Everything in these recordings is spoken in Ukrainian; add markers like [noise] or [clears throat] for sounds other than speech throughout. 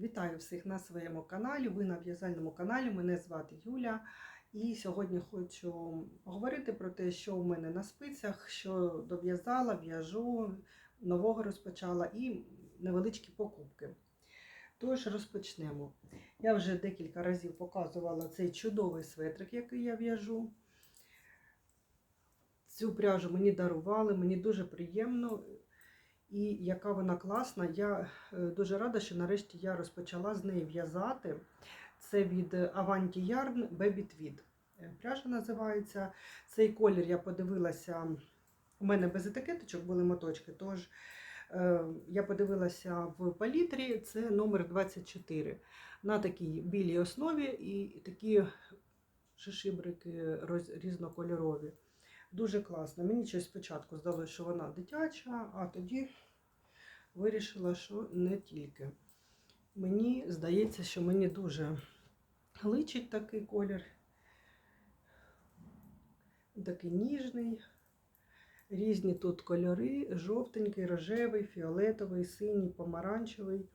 Вітаю всіх на своєму каналі. Ви на в'язальному каналі. Мене звати Юля. І сьогодні хочу поговорити про те, що у мене на спицях, що дов'язала, в'яжу, нового розпочала і невеличкі покупки. Тож розпочнемо. Я вже декілька разів показувала цей чудовий светрик, який я в'яжу. Цю пряжу мені дарували, мені дуже приємно. І яка вона класна. Я е, дуже рада, що нарешті я розпочала з неї в'язати. Це від Avanti Yarn Baby Tweed. Е, Пряжа називається. Цей колір я подивилася. У мене без етикеточок були моточки, тож е, я подивилася в палітрі, це номер 24. На такій білій основі і такі шишибрики різнокольорові. Дуже класно. Мені щось спочатку здалося, що вона дитяча, а тоді вирішила, що не тільки. Мені здається, що мені дуже личить такий колір. Такий ніжний. Різні тут кольори: жовтенький, рожевий, фіолетовий, синій, помаранчевий.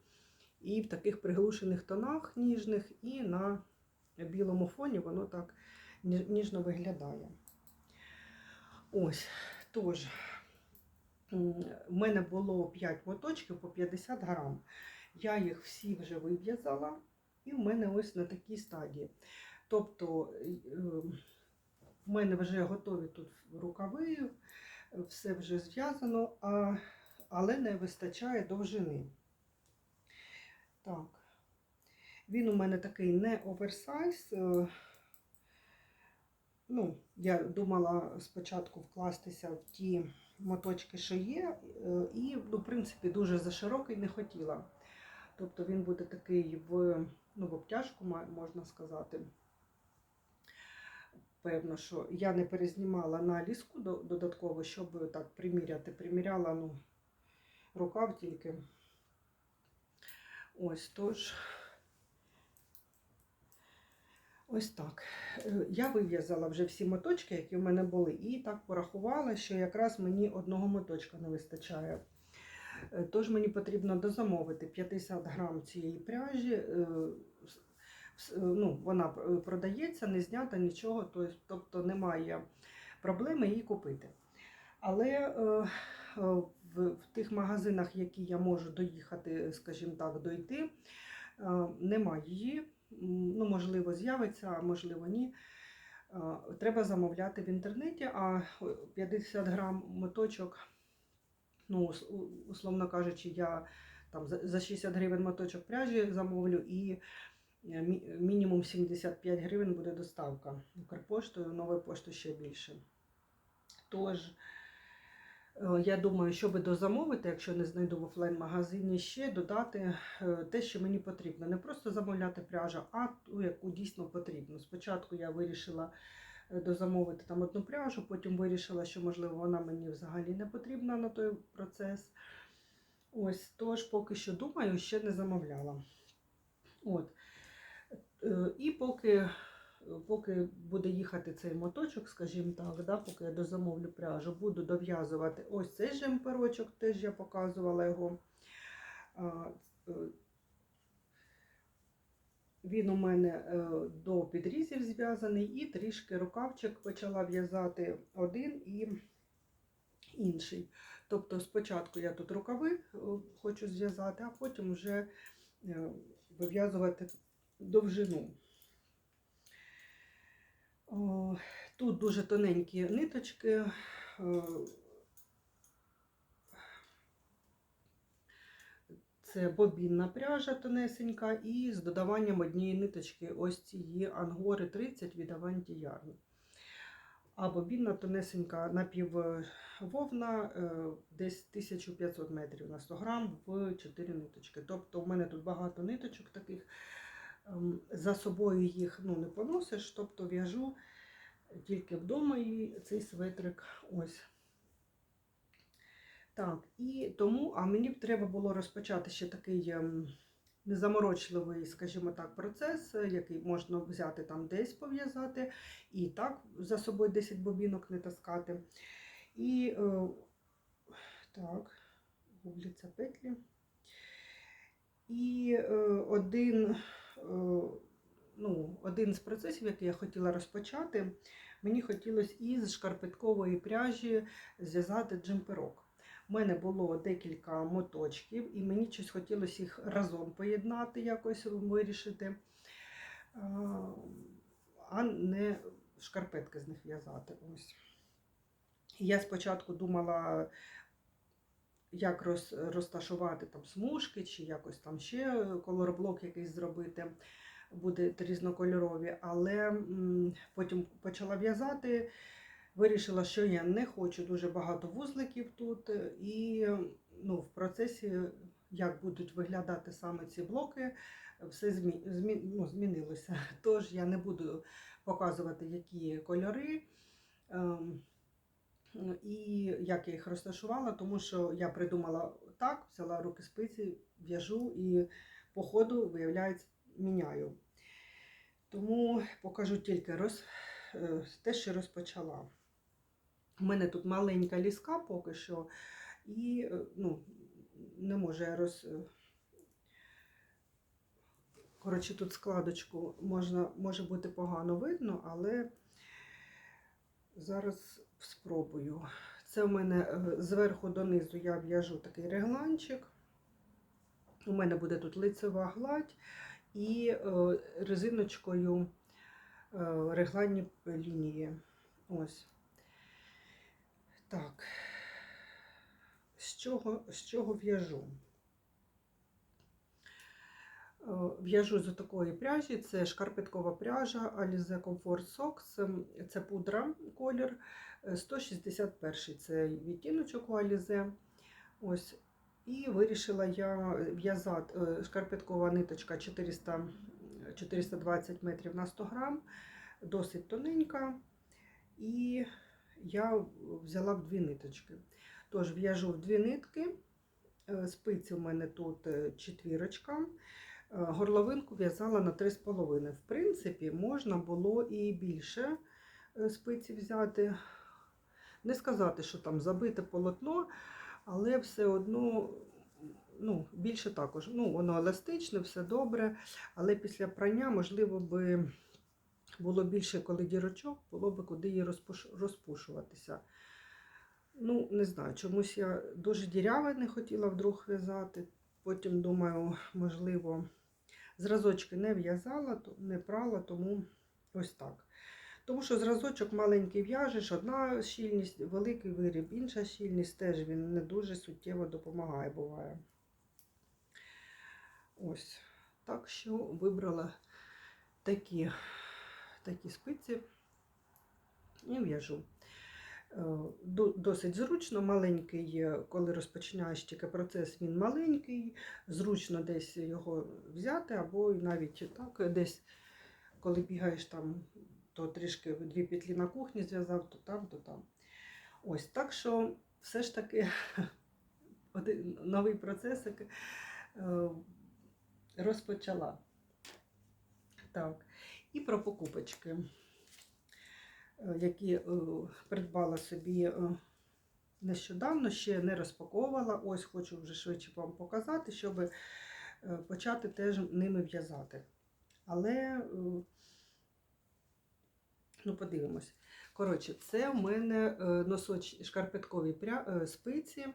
І в таких приглушених тонах ніжних, і на білому фоні воно так ніжно виглядає. Ось, тож, в мене було 5 моточків по 50 грам. Я їх всі вже вив'язала, і в мене ось на такій стадії. Тобто, е, в мене вже готові тут рукави, все вже зв'язано, але не вистачає довжини. Так. Він у мене такий не оверсайз. Ну, я думала спочатку вкластися в ті моточки, що є, е, і, ну, в принципі, дуже заширокий не хотіла. Тобто він буде такий в, ну, в обтяжку, можна сказати. Певно, що я не перезнімала на ліску додатково, щоб так приміряти. Приміряла ну, рукав тільки. Ось тож. Ось так. Е, Я вив'язала вже всі моточки, які в мене були, і так порахувала, що якраз мені одного моточка не вистачає. Е, Тож мені потрібно дозамовити 50 грам цієї пряжі. е, Ну, вона продається, не знята нічого, тобто немає проблеми її купити. Але в, тих магазинах, які я можу доїхати, скажімо так, дойти, немає її. Ну, можливо, з'явиться, а можливо, ні. Треба замовляти в інтернеті, а 50 грам моточок, ну, условно кажучи, я там за за 60 гривень моточок пряжі замовлю і е, мінімум 75 гривень буде доставка. Укрпоштою, новою поштою ще більше. Тож, я думаю, щоб дозамовити, якщо не знайду в офлайн-магазині, ще додати е, те, що мені потрібно. Не просто замовляти пряжу, а ту, яку дійсно потрібно. Спочатку я вирішила е, дозамовити там одну пряжу, потім вирішила, що, можливо, вона мені взагалі не потрібна на той процес. Ось, тож, поки що думаю, ще не замовляла. От. Е, І поки, поки буде їхати цей моточок, скажімо так, да, поки я дозамовлю пряжу, буду дов'язувати ось цей жемперочок, теж я показувала його. Е, Він у мене е, до підрізів зв'язаний, і трішки рукавчик почала в'язати один і інший. Тобто спочатку я тут рукави е, хочу зв'язати, а потім вже вив'язувати довжину. Тут дуже тоненькі ниточки. е, Це бобінна пряжа тонесенька і з додаванням однієї ниточки ось цієї ангори 30 від Avanti Yarn. А бобінна тонесенька напіввовна е, десь 1500 метрів на 100 грам в 4 ниточки. Тобто в мене тут багато ниточок таких. Ем, За собою їх ну, не поносиш, тобто в'яжу тільки вдома і цей светрик ось. Так, і тому, а мені б треба було розпочати ще такий ем, незаморочливий, скажімо так, процес, е, який можна взяти там десь пов'язати, і так за собою 10 бобінок не таскати. І е, так, губляться петлі. І е, один, ну, один з процесів, який я хотіла розпочати, мені хотілося із шкарпеткової пряжі зв'язати джемперок. У мене було декілька моточків, і мені щось хотілося їх разом поєднати, якось вирішити, а, а не шкарпетки з них в'язати. Ось. Я спочатку думала, як роз, розташувати там смужки, чи якось там ще колорблок якийсь зробити, буде різнокольорові, але м, потім почала в'язати. Вирішила, що я не хочу дуже багато вузликів тут, і ну, в процесі, як будуть виглядати саме ці блоки, все змі, змі, ну, змінилося. [laughs] Тож я не буду показувати, які кольори. І як я їх розташувала, тому що я придумала так, взяла руки спиці, в'яжу і по ходу, виявляється, міняю. Тому покажу тільки роз, е, те, що розпочала. У мене тут маленька ліска поки що, і е, ну, не може я роз. е, Коротше, тут складочку можна, може бути погано видно, але зараз спробую. Це у мене е, зверху донизу я в'яжу такий регланчик. У мене буде тут лицева гладь і е, резиночкою е, регланні лінії. Ось. Так. З чого, з чого в'яжу? Е, В'яжу з такої пряжі, це шкарпеткова пряжа Alize Comfort Socks, це пудра колір. Е, 161 це відтіночок у Alize. Ось. І вирішила я в'язати е, шкарпеткова ниточка 400, 420 метрів на 100 грам, досить тоненька. І я взяла в дві ниточки. Тож в'яжу в дві нитки. Е, Спиці у мене тут е, четвірочка. Горловинку в'язала на 3,5. В принципі, можна було і більше е, спиці взяти. Не сказати, що там забите полотно, але все одно ну, більше також. Ну, воно еластичне, все добре. Але після прання, можливо, би було більше, коли дірочок, було б куди її розпушуватися. Ну, не знаю, чомусь я дуже діряве не хотіла вдруг в'язати. Потім думаю, можливо, зразочки не в'язала, не прала, тому ось так. Тому що зразочок маленький в'яжеш, одна щільність, великий виріб, інша щільність теж він не дуже суттєво допомагає, буває. Ось. Так що вибрала такі, такі спиці і в'яжу. Е, до- Досить зручно, маленький, коли розпочинаєш тільки процес, він маленький, зручно десь його взяти, або навіть так, десь, коли бігаєш там, то трішки дві петлі на кухні зв'язав, то там, то там. Ось так що все ж таки [laughs] один новий процесик е, розпочала. Так, і про покупочки які е, придбала собі е, нещодавно, ще не розпаковувала. Ось хочу вже швидше вам показати, щоб е, почати теж ними в'язати. Але, е, ну, подивимось. Коротше, це в мене е, носоч шкарпеткові е, спиці,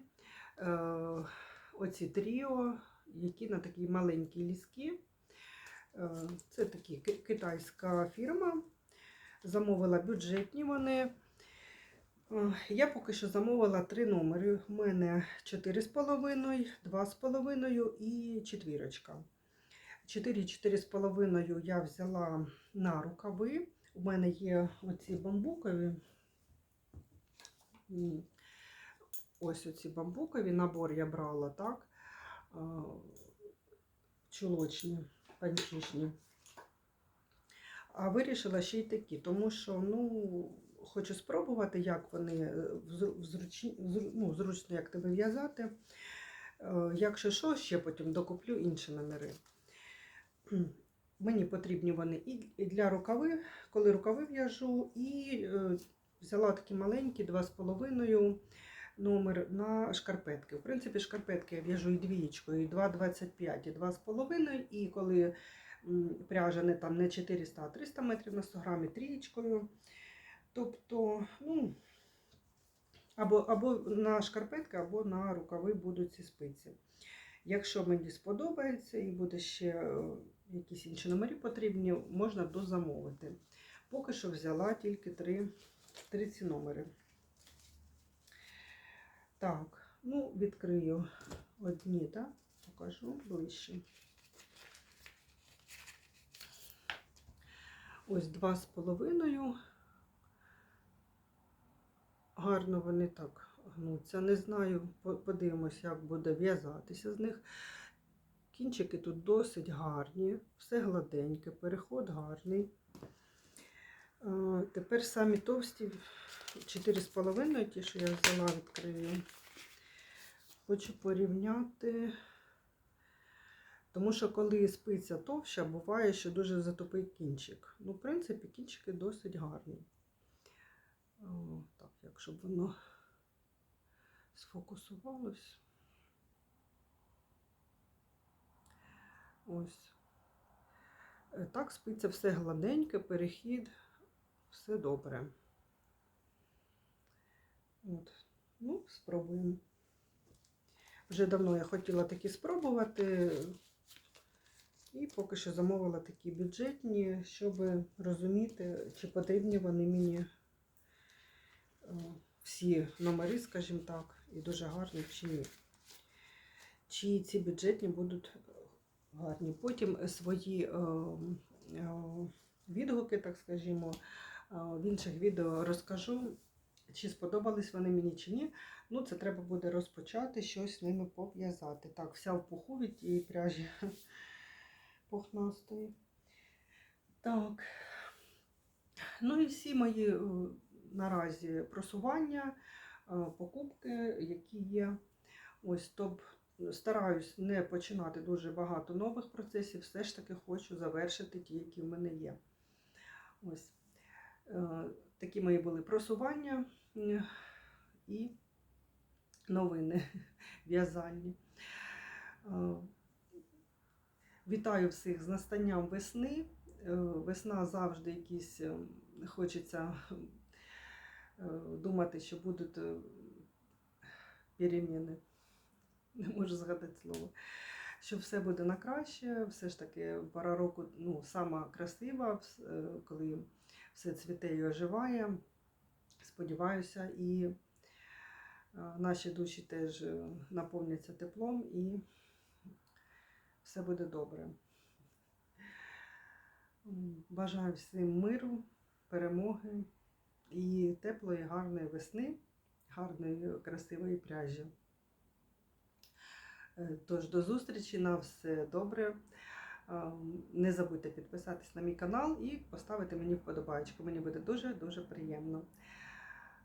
е, оці тріо, які на такій маленькій ліски. Е, Це такі китайська фірма замовила бюджетні вони. Е, Я поки що замовила три номери. У мене 4,5, 2,5 і четвірочка. 4, 4,5 я взяла на рукави. У мене є оці бамбукові. Ось оці бамбукові набор я брала, так? е, Чулочні, панчішні. А вирішила ще й такі, тому що ну, хочу спробувати, як вони е, зручні, зру- ну, зручно, як тебе в'язати. Е, Якщо що, ще потім докуплю інші номери. [clears throat] Мені потрібні вони і для рукави, коли рукави в'яжу, і е, взяла такі маленькі 2,5 номер на шкарпетки. В принципі, шкарпетки я в'яжу і двієчкою, і 2,25, і 2,5. І коли пряжа не там не 400, а 300 метрів на 100 грамів, трієчкою. Тобто, ну, або, або на шкарпетки, або на рукави будуть ці спиці. Якщо мені сподобається і буде ще е, якісь інші номери потрібні, можна дозамовити. Поки що взяла тільки три, три ці номери. Так, ну, відкрию одні, так? Покажу ближче. Ось два з половиною. Гарно вони так гнуться. Не знаю, по- подивимось, як буде в'язатися з них. Кінчики тут досить гарні, все гладеньке, переход гарний. Тепер самі товсті 4,5, ті, що я взяла, відкрию. Хочу порівняти. Тому що коли спиця товща, буває, що дуже затопий кінчик. Ну, в принципі, кінчики досить гарні. О, так, якщо б воно сфокусувалось. Ось. Е, Так, спиця все гладеньке, перехід, все добре. От. Ну, спробуємо. Вже давно я хотіла такі спробувати. І поки що замовила такі бюджетні, щоб розуміти, чи потрібні вони мені е, всі номери, скажімо так, і дуже гарні чи ні. Чи ці бюджетні будуть гарні. Потім свої е, е, відгуки, так скажімо, в інших відео розкажу, чи сподобались вони мені чи ні. Ну, це треба буде розпочати щось з ними пов'язати. Так, вся в пуху від тієї пряжі пухнастої. Так. Ну і всі мої е, наразі просування, е, покупки, які є. Ось, тоб, стараюсь не починати дуже багато нових процесів, все ж таки хочу завершити ті, які в мене є. Ось. Е, Такі мої були просування і новини [laughs] в'язальні. Вітаю всіх з настанням весни. Е, Весна завжди якісь е, хочеться е, думати, що будуть переміни. Не можу згадати слово. Що все буде на краще, все ж таки пора року ну, сама красива, коли все цвіте і оживає. Сподіваюся, і наші душі теж наповняться теплом і все буде добре. Бажаю всім миру, перемоги і теплої, гарної весни, гарної, красивої пряжі. Е, Тож до зустрічі, на все добре. Ем, Не забудьте підписатись на мій канал і поставити мені вподобайку. Мені буде дуже-дуже приємно.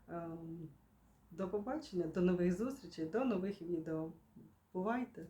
Ем, До побачення, до нових зустрічей, до нових відео. Бувайте!